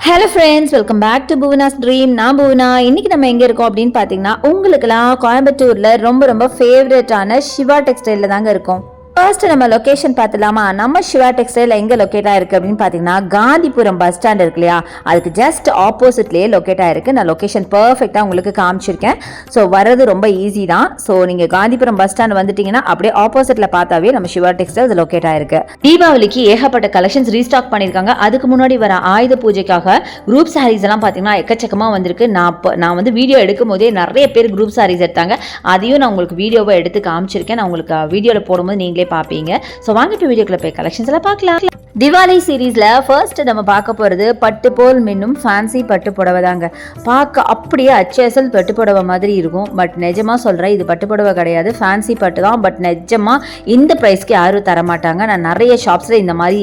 Hello friends welcome back to Bhuvana's dream நான் புவனா இன்னைக்கு நம்ம எங்கே இருக்கோம் அப்படின்னு பார்த்தீங்கன்னா உங்களுக்குலாம் கோயம்புத்தூரில் ரொம்ப ரொம்ப ஃபேவரட்டான சிவா டெக்ஸ்டைலில் தாங்க இருக்கும். ஃபர்ஸ்ட் நம்ம லொகேஷன் பார்த்துலாமா நம்ம சிவா டெக்ஸ்டைல் எங்கே லொக்கேட் ஆயிருக்கு அப்படின்னு பார்த்தீங்கன்னா காந்திபுரம் பஸ் ஸ்டாண்ட் இருக்கு இல்லையா? அதுக்கு ஜஸ்ட் ஆப்போசிட்லேயே லொக்கேட் ஆயிருக்கு. நான் லொகேஷன் பர்ஃபெக்டாக உங்களுக்கு காமிச்சிருக்கேன். ஸோ வர்றது ரொம்ப ஈஸி தான். ஸோ நீங்கள் காந்திபுரம் பஸ் ஸ்டாண்ட் வந்துட்டீங்கன்னா அப்படியே ஆப்போசிட்டில் பார்த்தாவே நம்ம சிவா டெக்ஸ்டைல் அது லொக்கேட் ஆயிருக்கு. தீபாவளிக்கு ஏகப்பட்ட கலெக்ஷன்ஸ் ரீஸ்டாக் பண்ணியிருக்காங்க. அதுக்கு முன்னாடி வர ஆயுத பூஜைக்காக குரூப் சாரீஸ் எல்லாம் பார்த்தீங்கன்னா எக்கச்சக்கமாக வந்திருக்கு. நான் இப்போ நான் வந்து வீடியோ எடுக்கும் போதே நிறைய பேர் குரூப் சாரீஸ் எடுத்தாங்க. அதையும் நான் உங்களுக்கு வீடியோவை எடுத்து காமிச்சிருக்கேன். நான் உங்களுக்கு வீடியோவில் போடும்போது நீங்களே பார்ப்பீங்க ஸோ வாங்கிட்டு வீடியோக்குள்ளே போய் கலெக்ஷன்ஸ் எல்லாம் பார்க்கலாம். திவாலி சீரீஸில் ஃபர்ஸ்ட் நம்ம பார்க்க போகிறது பட்டு போல் மின்னும் ஃபேன்சி பட்டு புடவை தாங்க. பார்க்க அப்படியே அச்சசல் பட்டு புடவை மாதிரி இருக்கும். பட் நிஜமாக சொல்கிறேன் இது பட்டு புடவை கிடையாது. ஃபேன்சி பட்டு தான். பட் நிஜமாக இந்த ப்ரைஸ்க்கு யாரும் தரமாட்டாங்க. நான் நிறைய ஷாப்ஸில் இந்த மாதிரி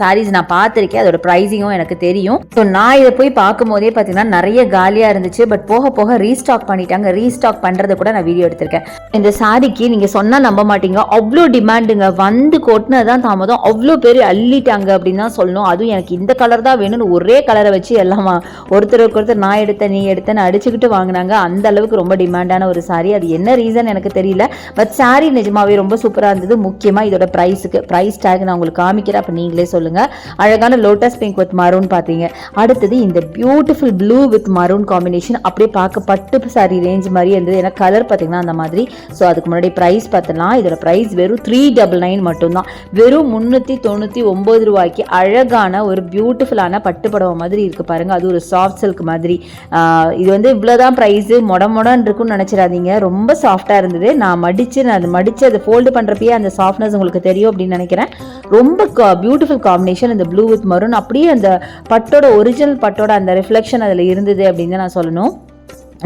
சாரீஸ் நான் பார்த்துருக்கேன். அதோட ப்ரைஸிங்கும் எனக்கு தெரியும். ஸோ நான் இதை போய் பார்க்கும்போதே பார்த்தீங்கன்னா நிறைய காலியாக இருந்துச்சு. பட் போக போக ரீஸ்டாக் பண்ணிட்டாங்க. ரீஸ்டாக் பண்ணுறது கூட நான் வீடியோ எடுத்திருக்கேன். இந்த சாரிக்கு நீங்கள் சொன்னால் நம்ப மாட்டீங்க. அவ்வளோ டிமாண்டுங்க வந்து கொட்டினது தான் தாமதம். அவ்வளோ பேர் அள்ளி அள்ளிட்டாங்க அப்படின்னு தான் சொல்லணும். அதுவும் எனக்கு இந்த கலர் தான் வேணும்னு ஒரே கலரை வச்சு எல்லாம் ஒருத்தருக்கு ஒருத்தர் நான் எடுத்தேன் நீ எடுத்தேன்னு அடிச்சுக்கிட்டு வாங்கினாங்க. அந்த அளவுக்கு ரொம்ப டிமாண்டான ஒரு சாரி அது என்ன ரீசன் எனக்கு தெரியல. பட் சாரி நிஜமாவே ரொம்ப சூப்பராக இருந்தது. முக்கியமாக இதோட ப்ரைஸுக்கு ப்ரைஸ் டேக் நான் உங்களுக்கு காமிக்கிறேன். அப்போ நீங்களே சொல்லுங்கள் அழகான லோட்டஸ் பிங்க் வித் மரூன் பார்த்தீங்க அடுத்தது இந்த beautiful blue with maroon combination அப்படியே பார்க்க பட்டு சாரி ரேஞ்ச் மாதிரி இருந்தது. ஏன்னா கலர் பார்த்தீங்கன்னா அந்த மாதிரி. ஸோ அதுக்கு முன்னாடி ப்ரைஸ் பார்த்தலாம் இதோட ப்ரைஸ் வெறும் த்ரீ டபுள் நைன் மட்டும்தான். வெறும் முந்நூற்றி தொண்ணூற்றி ஒம்பது ரூபாய்க்கு அழகான ஒரு பியூட்டிஃபுல்லான பட்டுப்படவை மாதிரி இருக்குது பாருங்கள் அது ஒரு சாஃப்ட் சில்க் மாதிரி. இது வந்து இவ்வளோதான் ப்ரைஸு மொட மொடன்னு இருக்குன்னு நினச்சிடாதீங்க. ரொம்ப சாஃப்டாக இருந்தது. நான் மடித்து நான் அது மடித்து அதை ஃபோல்டு பண்ணுறப்பயே அந்த சாஃப்ட்னஸ் உங்களுக்கு தெரியும் அப்படின்னு நினைக்கிறேன். ரொம்ப பியூட்டிஃபுல் காம்பினேஷன் இந்த ப்ளூ வித் மரூன் அப்படியே அந்த பட்டோட ஒரிஜினல் பட்டோட அந்த ரிஃப்ளெக்ஷன் அதில் இருந்தது அப்படின்னு தான் நான் சொல்லணும்.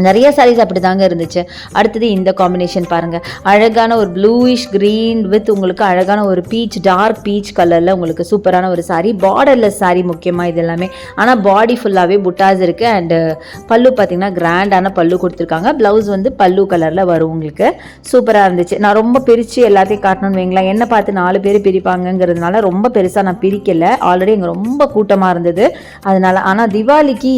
நிறைய சாரீஸ் அப்படி தாங்க இருந்துச்சு. அடுத்தது இந்த காம்பினேஷன் பாருங்கள் அழகான ஒரு ப்ளூயிஷ் க்ரீன் வித் உங்களுக்கு அழகான ஒரு பீச் டார்க் பீச் கலரில் உங்களுக்கு சூப்பரான ஒரு சாரீ பார்டர்லெஸ் சாரீ முக்கியமாக இது எல்லாமே. ஆனால் பாடி ஃபுல்லாகவே புட்டாஸ் இருக்குது அண்டு பல்லு பார்த்தீங்கன்னா கிராண்டான பல்லு கொடுத்துருக்காங்க. ப்ளவுஸ் வந்து பல்லு கலரில் வரும் உங்களுக்கு. சூப்பராக இருந்துச்சு. நான் ரொம்ப பிரித்து எல்லாத்தையும் காட்டணும்னு வைங்களேன். என்னை பார்த்து நாலு பேர் பிரிப்பாங்கங்கிறதுனால ரொம்ப பெருசாக நான் பிரிக்கலை. ஆல்ரெடி இங்கே ரொம்ப கூட்டமாக இருந்தது. அதனால் ஆனால் திவாலிக்கு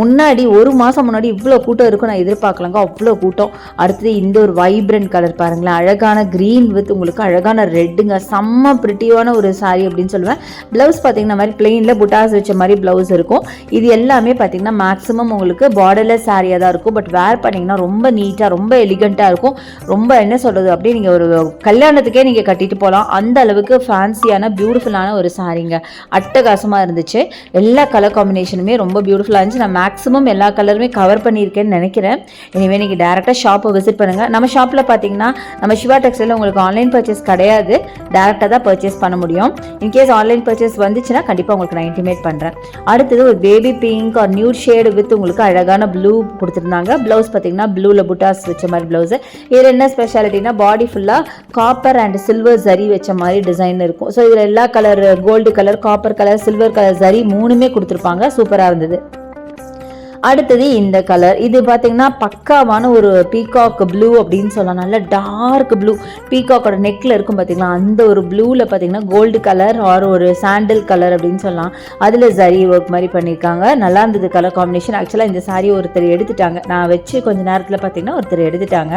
முன்னாடி ஒரு மாதம் முன்னாடி இவ்வளோ கூட்டம் இருக்கும். நான் எதிர்பார்க்கலங்க. அவ்வளோ கூட்டம். அடுத்தது இந்த ஒரு வைப்ரண்ட் கலர் பாருங்களேன். அழகான க்ரீன் வித் உங்களுக்கு அழகான ரெட்டுங்க செம்ம பிரிட்டியான ஒரு சாரீ அப்படின்னு சொல்லுவேன். ப்ளவுஸ் பார்த்தீங்கன்னா மாதிரி பிளெயினில் புட்டாஸ் வச்ச மாதிரி ப்ளவுஸ் இருக்கும். இது எல்லாமே பார்த்தீங்கன்னா மேக்ஸிமம் உங்களுக்கு பார்டர்லெஸ் சாரியாக தான் இருக்கும். பட் வேர் பண்ணிங்கன்னா ரொம்ப நீட்டாக ரொம்ப எலிகண்ட்டாக இருக்கும். ரொம்ப என்ன சொல்கிறது அப்படியே நீங்கள் ஒரு கல்யாணத்துக்கே நீங்கள் கட்டிட்டு போகலாம் அந்த அளவுக்கு ஃபேன்சியான பியூட்டிஃபுல்லான ஒரு சாரீங்க அட்டகாசமாக இருந்துச்சு. எல்லா கலர் காம்பினேஷனுமே ரொம்ப பியூட்டிஃபுல்லாக இருந்துச்சு. நான் மேக்ஸிமம் எல்லா கலருமே கவர் பண்ணியிருக்கேன்னு நினைக்கிறேன். இனிமேல் நீங்கள் டேரெக்டாக ஷாப்பை விசிட் பண்ணுங்கள் நம்ம ஷாப்பில் பார்த்தீங்கன்னா நம்ம சிவா டெக்ஸ்டைலில் உங்களுக்கு ஆன்லைன் பர்ச்சேஸ் கிடையாது. டேரெக்டாக தான் பர்ச்சேஸ் பண்ண முடியும். இன்கேஸ் ஆன்லைன் பர்ச்சேஸ் வந்துச்சுன்னா கண்டிப்பாக உங்களுக்கு நான் இன்டிமேட் பண்ணுறேன் அடுத்தது ஒரு பேபி பிங்க் ஒரு நியூ ஷேடு வித் உங்களுக்கு அழகான ப்ளூ கொடுத்துருந்தாங்க. ப்ளவுஸ் பார்த்தீங்கன்னா ப்ளூவில் புட்டாஸ் வச்ச மாதிரி ப்ளவுஸு இதில் என்ன ஸ்பெஷாலிட்டினா பாடி ஃபுல்லாக காப்பர் அண்ட் சில்வர் ஜரி வச்ச மாதிரி டிசைன் இருக்கும். ஸோ இதில் எல்லா colour gold colour copper colour silver colour zari மூணுமே கொடுத்துருப்பாங்க. சூப்பராக இருந்தது. அடுத்தது இந்த கலர் இது பார்த்தீங்கன்னா பக்காவான ஒரு பீகாக் ப்ளூ அப்படின்னு சொல்லலாம். நல்ல டார்க் ப்ளூ பீகாக்கோட நெக்கில் இருக்கும் பார்த்தீங்களா அந்த ஒரு ப்ளூவில் பார்த்தீங்கன்னா கோல்டு கலர் ஆர் ஒரு சாண்டில் கலர் அப்படின்னு சொல்லலாம். அதில் ஜரி ஒர்க் மாதிரி பண்ணியிருக்காங்க நல்லா இருந்தது கலர் காம்பினேஷன் ஆக்சுவலாக இந்த சாரி ஒருத்தர் எடுத்துட்டாங்க. நான் வச்சு கொஞ்ச நேரத்தில் பார்த்தீங்கன்னா ஒருத்தர் எடுத்துட்டாங்க.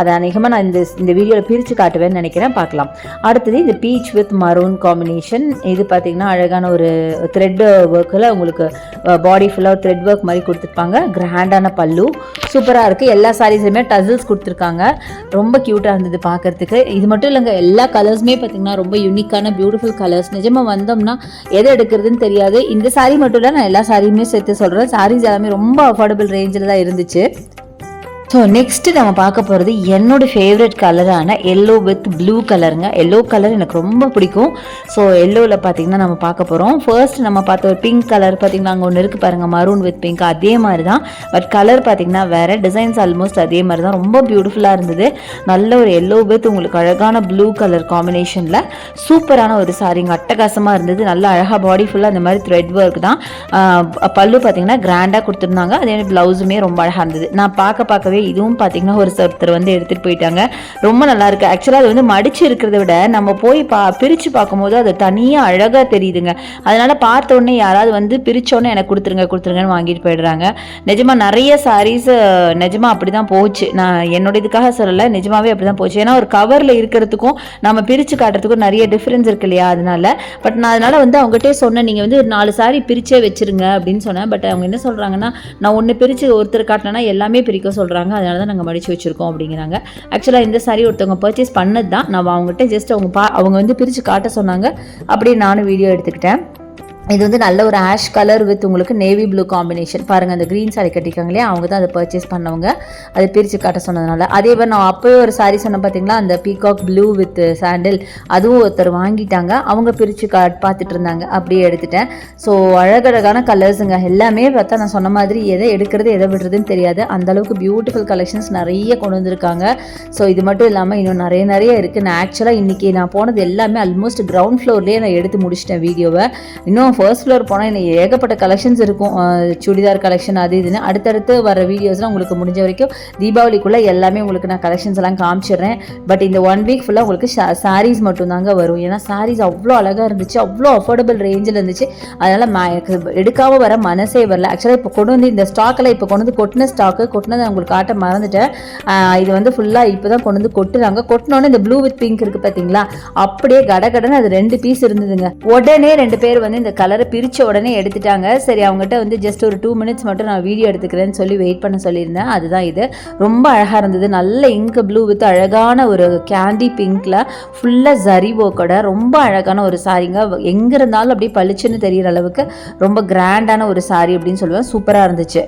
அதை அநேகமாக நான் இந்த இந்த வீடியோவில் பிரித்து காட்டுவேன்னு நினைக்கிறேன். பார்க்கலாம் அடுத்தது இந்த பீச் வித் மரூன் காம்பினேஷன் இது பார்த்தீங்கன்னா அழகான ஒரு த்ரெட் ஒர்க்கில் உங்களுக்கு பாடி ஃபுல்லாக த்ரெட் ஒர்க் மாதிரி கொடுத்துருப்பாங்க கிராண்டான பல்லு. சூப்பராக இருக்குது எல்லா சாரீஸுமே டசில்ஸ் கொடுத்துருக்காங்க. ரொம்ப க்யூட்டாக இருந்தது பார்க்கறதுக்கு இது மட்டும் இல்லைங்க எல்லா கலர்ஸுமே பார்த்திங்கன்னா ரொம்ப யூனிக்கான பியூட்டிஃபுல் கலர்ஸ் நிஜமாக வந்தோம்னா எதை எடுக்கிறதுன்னு தெரியாது. இந்த சாரீ மட்டும் இல்லை நான் எல்லா சாரியுமே சேர்த்து சொல்கிறேன் சாரீஸ் எல்லாமே ரொம்ப அஃபோர்டபுள் ரேஞ்சில் தான் இருந்துச்சு. ஸோ நெக்ஸ்ட் நம்ம பார்க்க போகிறது என்னோட ஃபேவரட் கலரான எல்லோ வித் ப்ளூ கலருங்க எல்லோ கலர் எனக்கு ரொம்ப பிடிக்கும். ஸோ எல்லோவில் பார்த்தீங்கன்னா நம்ம பார்க்க போகிறோம் ஃபர்ஸ்ட் நம்ம பார்த்த ஒரு பிங்க் கலர் பார்த்திங்கன்னா அங்கே ஒன்று இருக்குது பாருங்கள் மரூன் வித் பிங்க் அதே மாதிரி தான் பட் கலர் பார்த்திங்கன்னா வேறு. டிசைன்ஸ் ஆல்மோஸ்ட் அதே மாதிரி தான் ரொம்ப பியூட்டிஃபுல்லாக இருந்தது. நல்ல ஒரு எல்லோ வித் உங்களுக்கு அழகான ப்ளூ கலர் காம்பினேஷனில் சூப்பரான ஒரு சாரிங்க அட்டகாசமாக இருந்தது. நல்ல அழகாக பாடி ஃபுல்லாக அந்த மாதிரி த்ரெட் ஒர்க் தான். பல்லு பார்த்தீங்கன்னா கிராண்டாக கொடுத்துருந்தாங்க. அதே மாதிரி ப்ளவுஸுமே ரொம்ப அழகாக இருந்தது. நான் பார்க்க பார்க்கவே அதுக்காகவே இதுவும் பார்த்தீங்கன்னா ஒரு ஒருத்தர் வந்து எடுத்துகிட்டு போயிட்டாங்க. ரொம்ப நல்லா இருக்குது ஆக்சுவலாக அது வந்து மடிச்சு இருக்கிறத விட நம்ம போய் பா பிரித்து பார்க்கும்போது அது தனியாக அழகாக தெரியுதுங்க. அதனால் பார்த்த உடனே யாராவது வந்து பிரிச்சோன்னே எனக்கு கொடுத்துருங்க கொடுத்துருங்கன்னு வாங்கிட்டு போயிடுறாங்க. நிஜமாக நிறைய சாரீஸ் நிஜமாக அப்படி தான் போச்சு. நான் என்னோட இதுக்காக சொல்லலை நிஜமாகவே அப்படி தான் போச்சு. ஏன்னா ஒரு கவரில் இருக்கிறதுக்கும் நம்ம பிரித்து காட்டுறதுக்கும் நிறைய டிஃப்ரென்ஸ் இருக்கு இல்லையா அதனால. பட் நான் அதனால் வந்து அவங்ககிட்டே சொன்னேன் நீங்கள் வந்து ஒரு நாலு சாரி பிரிச்சே வச்சிருங்க அப்படின்னு சொன்னேன். பட் அவங்க என்ன சொல்கிறாங்கன்னா நான் ஒன்று பிரித்து ஒருத்தர் காட்டினா எல்லாமே பிரிக்க சொல்கிறாங்க அதனால தான் நாங்கள் மடிச்சு வச்சிருக்கோம் அப்படிங்கிறாங்க. ஆக்சுவலாக இந்த சாரி ஒருத்தவங்க பர்ச்சேஸ் பண்ணது தான் நான் அவங்ககிட்ட ஜஸ்ட் அவங்க பா அவங்க வந்து பிரித்து காட்ட சொன்னாங்க. அப்படியே நானும் வீடியோ எடுத்துக்கிட்டேன். இது வந்து நல்ல ஒரு ஆஷ் கலர் வித் உங்களுக்கு நேவி ப்ளூ காம்பினேஷன் பாருங்கள் அந்த க்ரீன் சாரி கட்டிக்காங்க இல்லையா? அவங்க தான் அதை பர்ச்சேஸ் பண்ணவங்க. அதை பிரித்து காட்ட சொன்னதுனால. அதே மாதிரி நான் அப்போயே ஒரு சாரி சொன்னேன் பார்த்தீங்களா அந்த பீகாக் ப்ளூ வித் சாண்டில் அதுவும் ஒருத்தர் வாங்கிட்டாங்க. அவங்க பிரித்து கா பார்த்துட்டு இருந்தாங்க. அப்படியே எடுத்துட்டேன். ஸோ அழகழகான கலர்ஸுங்க எல்லாமே பார்த்தா நான் சொன்ன மாதிரி எதை எடுக்கிறது எதை விடுறதுன்னு தெரியாது. அந்தளவுக்கு பியூட்டிஃபுல் கலெக்ஷன்ஸ் நிறைய கொண்டு வந்திருக்காங்க. ஸோ இது மட்டும் இல்லாமல் இன்னும் நிறைய நிறைய இருக்குது நான் ஆக்சுவலாக இன்றைக்கி நான் போனது எல்லாமே ஆல்மோஸ்ட் கிரவுண்ட் ஃப்ளோர்லேயே நான் எடுத்து முடிச்சிட்டேன் வீடியோவை. இன்னும் ஃபர்ஸ்ட் ஃப்ளோர் போனால் எனக்கு ஏகப்பட்ட கலெக்ஷன்ஸ் இருக்கும். சுடிதார் கலெக்ஷன் அது இதுன்னு. அடுத்தடுத்து வர வீடியோஸ்லாம் உங்களுக்கு முடிஞ்ச வரைக்கும் தீபாவளிக்குள்ளே எல்லாமே உங்களுக்கு நான் கலெக்ஷன்ஸ் எல்லாம் காமிச்சிடுறேன். பட் இந்த ஒன் வீக் ஃபுல்லாக உங்களுக்கு சாரீஸ் மட்டும்தாங்க வரும். ஏன்னா சாரீஸ் அவ்வளோ அழகாக இருந்துச்சு அவ்வளோ அஃபோர்டபுள் ரேஞ்சில் இருந்துச்சு. அதனால் ம எடுக்காமல் வர மனசே வரல. ஆக்சுவலாக இப்போ கொண்டு வந்து இந்த ஸ்டாக்கில் இப்போ கொண்டு வந்து கொட்டின ஸ்டாக்கு கொட்டினதை நான் உங்களுக்கு காட்ட மறந்துட்டேன். இது வந்து ஃபுல்லாக இப்போ தான் கொண்டு வந்து கொட்டுறாங்க. கொட்டினோடனே இந்த ப்ளூ வித் பிங்க் இருக்குது பார்த்தீங்களா அப்படியே கடகடன்னு அது ரெண்டு பீஸ் இருந்ததுங்க. உடனே ரெண்டு பேர் வந்து இந்த கலரை பிரித்த உடனே எடுத்துட்டாங்க. சரி அவங்ககிட்ட வந்து ஜஸ்ட் ஒரு டூ மினிட்ஸ் மட்டும் நான் வீடியோ எடுத்துக்கிறேன்னு சொல்லி வெயிட் பண்ண சொல்லியிருந்தேன். அதுதான் இது. ரொம்ப அழகாக இருந்தது. நல்ல இங்க் ப்ளூ வித் அழகான ஒரு கேண்டி பிங்க்கில் ஃபுல்லாக ஜரிவோ கூட ரொம்ப அழகான ஒரு சாரிங்க எங்கே இருந்தாலும் அப்படியே பளிச்சுன்னு தெரிகிற அளவுக்கு ரொம்ப கிராண்டான ஒரு சாரி அப்படின்னு சொல்லுவேன். சூப்பராக இருந்துச்சு.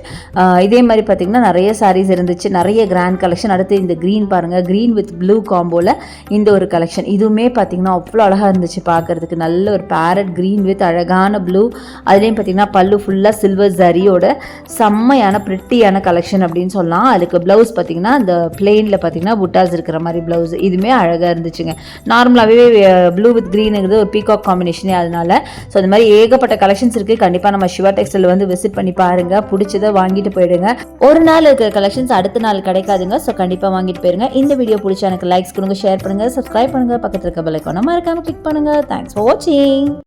இதே மாதிரி பார்த்தீங்கன்னா நிறைய சாரீஸ் இருந்துச்சு. நிறைய கிராண்ட் கலெக்ஷன் அடுத்து இந்த க்ரீன் பாருங்கள் க்ரீன் வித் ப்ளூ காம்போவில் இந்த ஒரு கலெக்ஷன் இதுவுமே பார்த்தீங்கன்னா அவ்வளோ அழகாக இருந்துச்சு பார்க்கறதுக்கு. நல்ல ஒரு பேரட் க்ரீன் வித் அழகான ப்ளூ அதுலேயும் பார்த்தீங்கன்னா பல்லு ஃபுல்லாக சில்வர் ஜரியோட செம்மையான பிரிட்டியான கலெக்ஷன் அப்படின்னு சொல்லலாம். அதுக்கு ப்ளவுஸ் பார்த்தீங்கன்னா அந்த பிளெயினில் பார்த்தீங்கன்னா புட்டாஸ் இருக்கிற மாதிரி ப்ளவுஸ் இதுவுமே அழகாக இருந்துச்சுங்க. நார்மலாகவே ப்ளூ வித் க்ரீனுங்கிறது ஒரு பீகாக் காம்பினேஷனே அதனால. ஸோ அந்த மாதிரி ஏகப்பட்ட கலெக்ஷன்ஸ் இருக்குது கண்டிப்பாக நம்ம சிவா டெக்ஸ்டைல் வந்து விசிட் பண்ணி பாருங்கள் பிடிச்சதை வாங்கிட்டு போயிடுங்க. ஒரு நாள் இருக்கிற கலெக்ஷன்ஸ் அடுத்த நாள் கிடைக்காதுங்க. ஸோ கண்டிப்பாக வாங்கிட்டு போயிருங்க. இந்த வீடியோ பிடிச்ச எனக்கு லைக்ஸ் கொடுங்க ஷேர் பண்ணுங்கள் சப்ஸ்கிரைப் பண்ணுங்கள் பக்கத்தில் இருக்க பெல் ஐக்கானை மறக்காம கிளிக் பண்ணுங்கள் தேங்க்ஸ் ஃபார் வாட்சிங்